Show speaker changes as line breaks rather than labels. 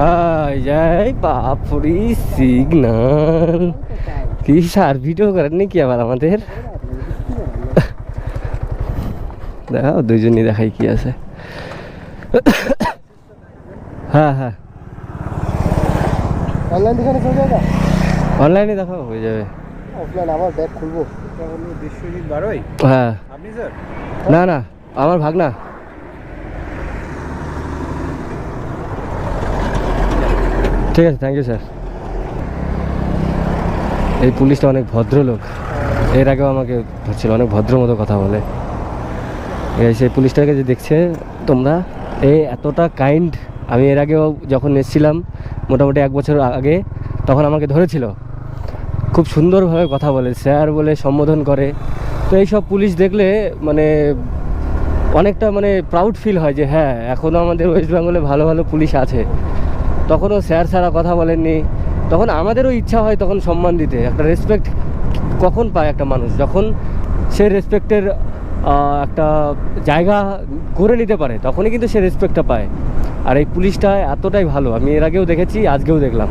আয় যাই বাপুরি সিগনাল কি সার ভিডিও করেন নাকি আবার আমাদের? দেখাও দুইজনই দেখাই কি আছে। হ্যাঁ হ্যাঁ।
অনলাইন দোকানে চলে যাবে?
অনলাইনে দেখাও হয়ে যাবে।
অফলাইন আমার ব্যাগ খুলবো।
বিশ্বজিৎ বারোই?
হ্যাঁ।
আপনি স্যার
না না আমার ভাগনা। ঠিক আছে থ্যাংক ইউ স্যার এই পুলিশটা অনেক ভদ্রলোক। এর আগেও আমাকে ধরছিল অনেক ভদ্র মতো কথা বলে। এই সেই পুলিশটাকে যে দেখছে তোমরা, এ এতটা কাইন্ড আমি এর আগেও যখন এসেছিলাম, মোটামুটি এক বছর আগে, তখন আমাকে ধরেছিল। খুব সুন্দরভাবে কথা বলে স্যার বলে সম্বোধন করে। তো এইসব পুলিশ দেখলে মানে অনেকটা মানে প্রাউড ফিল হয় যে হ্যাঁ এখনও আমাদের ওয়েস্ট বেঙ্গলে ভালো ভালো পুলিশ আছে। তখনও স্যার ছাড়া কথা বলেননি। তখন আমাদেরও ইচ্ছা হয় তখন সম্মান দিতে। একটা রেসপেক্ট কখন পায় একটা মানুষ? যখন সে রেসপেক্টের একটা জায়গা করে নিতে পারে, তখনই কিন্তু সে রেসপেক্টটা পায়। আর এই পুলিশটা এতটাই ভালো, আমি এর আগেও দেখেছি, আজকেও দেখলাম।